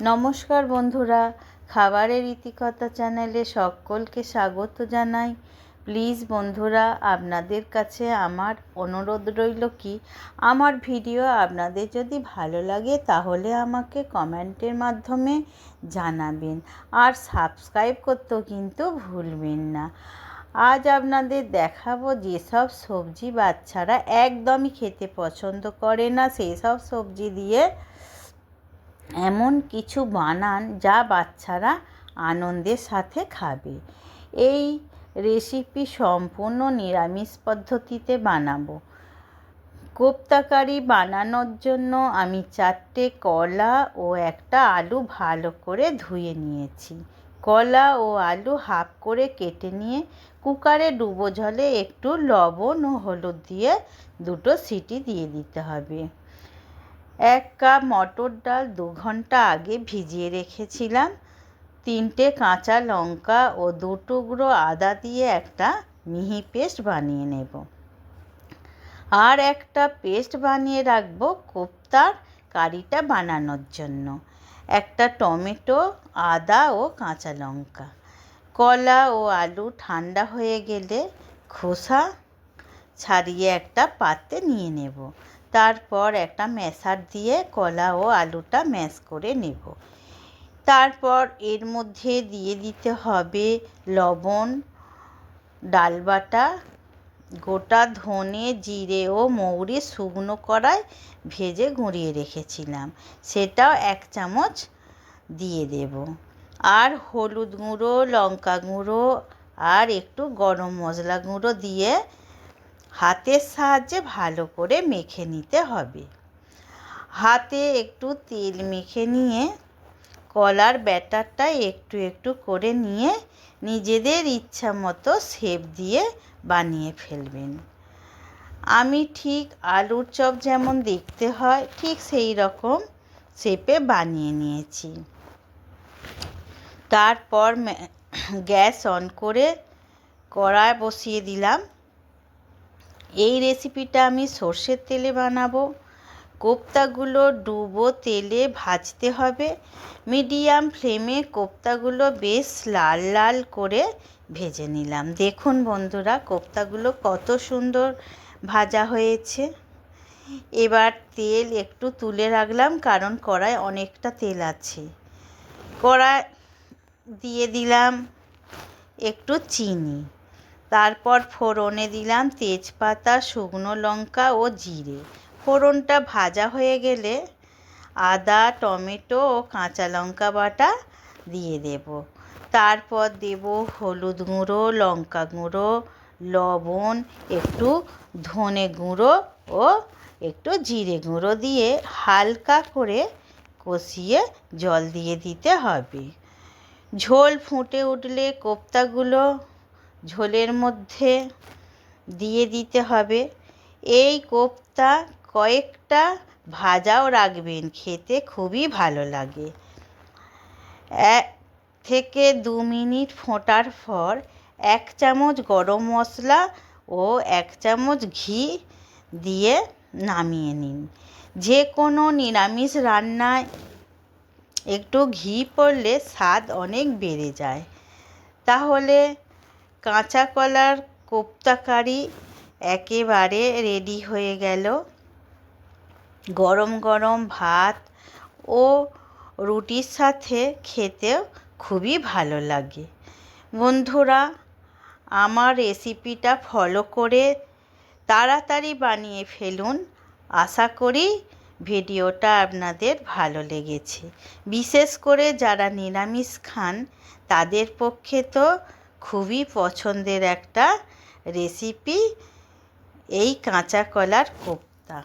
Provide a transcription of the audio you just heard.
নমস্কার বন্ধুরা, খাবারের ইতিকথা চ্যানেলে সকলকে স্বাগত জানাই। প্লিজ বন্ধুরা, আপনাদের কাছে আমার অনুরোধ রইল কি, আমার ভিডিও আপনাদের যদি ভালো লাগে তাহলে আমাকে কমেন্টের মাধ্যমে জানাবেন। আর সাবস্ক্রাইব করতেও কিন্তু ভুলবেন না। আজ আপনাদের দেখাবো যেসব সবজি বাচ্চারা একদমই খেতে পছন্দ করে না সেই সব সবজি দিয়ে এমন কিছু বানান যা বাচ্চারা আনন্দের সাথে খাবে। এই রেসিপি সম্পূর্ণ নিরামিষ পদ্ধতিতে বানাবো। কোপ্তাকারি বানানোর জন্য আমি চারটে কলা ও একটা আলু ভালো করে ধুয়ে নিয়েছি। কলা ও আলু হাফ করে কেটে নিয়ে কুকারে ডুবো জলে একটু লবণ ও হলুদ দিয়ে দুটো সিটি দিয়ে দিতে হবে। এক কাপ মটর ডাল দু ঘণ্টা আগে ভিজিয়ে রেখেছিলাম। তিনটে কাঁচা লঙ্কা ও দু টুকরো আদা দিয়ে একটা মিহি পেস্ট বানিয়ে নেব। আর একটা পেস্ট বানিয়ে রাখব কোপ্তার কারিটা বানানোর জন্য। একটা টমেটো, আদা ও কাঁচা লঙ্কা। কলা ও আলু ঠান্ডা হয়ে গেলে খোসা ছাড়িয়ে একটা পাত্রে নিয়ে নেব। তারপর একটা ম্যাশার দিয়ে কলা ও আলুটা ম্যাশ করে নেব। তারপর এর মধ্যে দিয়ে দিতে হবে লবণ, ডালবাটা, গোটা ধনে, জিরে ও মৌরি শুকনো কড়ায় ভেজে গুঁড়িয়ে রেখেছিলাম। সেটাও এক চামচ দিয়ে দেব। আর হলুদ গুঁড়ো, লঙ্কা গুঁড়ো আর একটু গরম মশলা গুঁড়ো দিয়ে হাতের সাহায্যে ভালো করে মেখে নিতে হবে। হাতে একটু তেল মেখে নিয়ে কলার ব্যাটারটা একটু একটু করে নিয়ে নিজেদের ইচ্ছা মতো শেপ দিয়ে বানিয়ে ফেলবেন। আমি ঠিক আলুর চপ যেমন দেখতে হয়, ঠিক সেই রকম শেপে বানিয়ে নিয়েছি। তারপর গ্যাস অন করে কড়ায় বসিয়ে দিলাম। এই রেসিপিটা আমি সর্ষের তেলে বানাবো। কোপ্তাগুলো ডুবো তেলে ভাজতে হবে। মিডিয়াম ফ্লেমে কোপ্তাগুলো বেশ লাল লাল করে ভেজে নিলাম। দেখুন বন্ধুরা, কোপ্তাগুলো কত সুন্দর ভাজা হয়েছে। এবার তেল একটু তুলে রাখলাম, কারণ কড়ায় অনেকটা তেল আছে। কড়াই দিয়ে দিলাম একটু চিনি। তারপর ফোড়নে দিলাম তেজপাতা, শুকনো লঙ্কা ও জিরে। ফোড়নটা ভাজা হয়ে গেলে আদা, টমেটো ও কাঁচা লঙ্কা বাটা দিয়ে দেব। তারপর দেব হলুদ গুঁড়ো, লঙ্কা গুঁড়ো, লবণ, একটু ধনে গুঁড়ো ও একটু জিরে গুঁড়ো দিয়ে হালকা করে কষিয়ে জল দিয়ে দিতে হবে। ঝোল ফুটে উঠলে কোপ্তাগুলো ঝোলের মধ্যে দিয়ে দিতে হবে। এই কোপ্তা কয়েকটা ভাজাও রাখবেন, খেতে খুবই ভালো লাগে। এক থেকে দু মিনিট ফোটার পর এক চামচ গরম মশলা ও এক চামচ ঘি দিয়ে নামিয়ে নিন। যে কোনো নিরামিষ রান্নায় একটু ঘি পড়লে স্বাদ অনেক বেড়ে যায়। তাহলে কাঁচা কলার কোপ্তা কারি একেবারে রেডি হয়ে গেল। গরম গরম ভাত ও রুটির সাথে খেতেও খুবই ভালো লাগে। বন্ধুরা, আমার রেসিপিটা ফলো করে তাড়াতাড়ি বানিয়ে ফেলুন। আশা করি ভিডিওটা আপনাদের ভালো লেগেছে। বিশেষ করে যারা নিরামিষ খান, তাদের পক্ষে তো খুবই পছন্দের একটা রেসিপি এই কাঁচা কলার কোপ্তা।